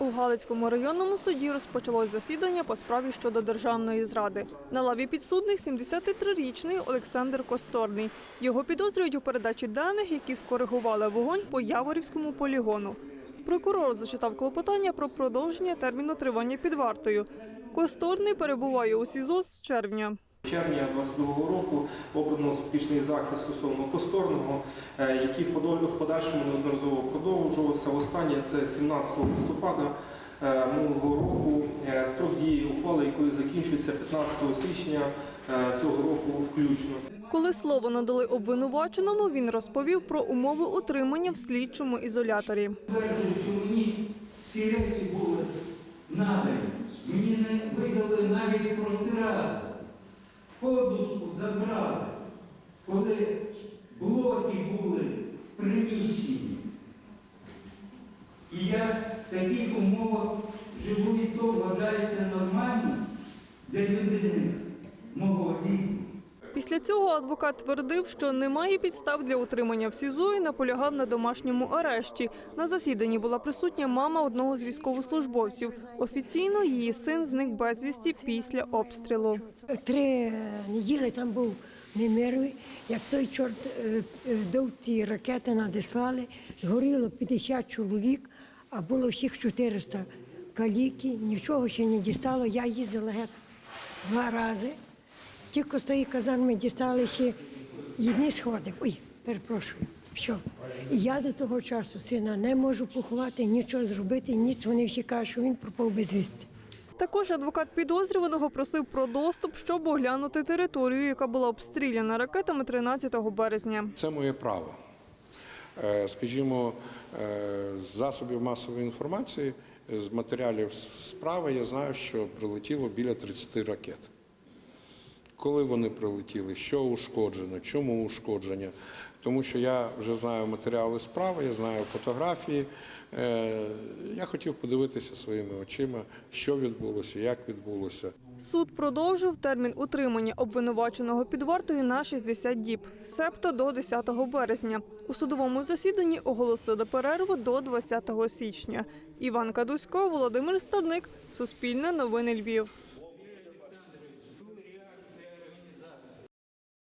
У Галицькому районному суді розпочалось засідання по справі щодо державної зради. На лаві підсудних 73-річний Олександр Косторний. Його підозрюють у передачі даних, які скоригували вогонь по Яворівському полігону. Прокурор зачитав клопотання про продовження терміну тривання під вартою. Косторний перебуває у СІЗО з червня. Червня 2022 року обрано успішний захист стосовно повторного, е, який в подальшому неодноразово продовжувався. Останнє це 17 листопада е, минулого року. Е, Строк дії ухвали, якої закінчується 15 січня е, цього року включно. Коли слово надали обвинуваченому, він розповів про умови утримання в слідчому ізоляторі. Що мені ці речі були надані. Мені не видали навіть простирати, подушку забрати, коли блоки були в приміщенні. В таких умовах живу і то вважається нормальним для людини мого віку. Після цього адвокат твердив, що немає підстав для утримання в СІЗО і наполягав на домашньому арешті. На засіданні була присутня мама одного з військовослужбовців. Офіційно її син зник безвісті після обстрілу. Три неділі там був немирний, як той чорт е, е, дав ті ракети надіслали, згоріло 50 чоловік, а було всіх 400 каліки, нічого ще не дістало. Я їздила геть два рази. Тільки з тої казарми дістали ще одні сходи. Ой, перепрошую. Що? І я до того часу сина не можу поховати, нічого зробити, ніч вони всі кажуть, що він пропав безвісти. Також адвокат підозрюваного просив про доступ, щоб оглянути територію, яка була обстріляна ракетами 13 березня. Це моє право. Е, Скажімо, е, засобів масової інформації, з матеріалів справи я знаю, що прилетіло біля 30 ракет. Коли вони прилетіли, що ушкоджено, чому ушкодження. Тому що я вже знаю матеріали справи, я знаю фотографії. Е, Я хотів подивитися своїми очима, що відбулося, як відбулося. Суд продовжив термін утримання обвинуваченого під вартою на 60 діб, себто до 10 березня. У судовому засіданні оголосили перерву до 20 січня. Іван Кадусько, Володимир Стадник, Суспільне новини Львів.